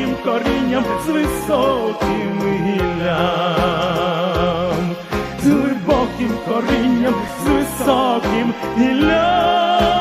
Глибоким корінням, з високим гіллям, з глибоким корінням, з високим гіллям.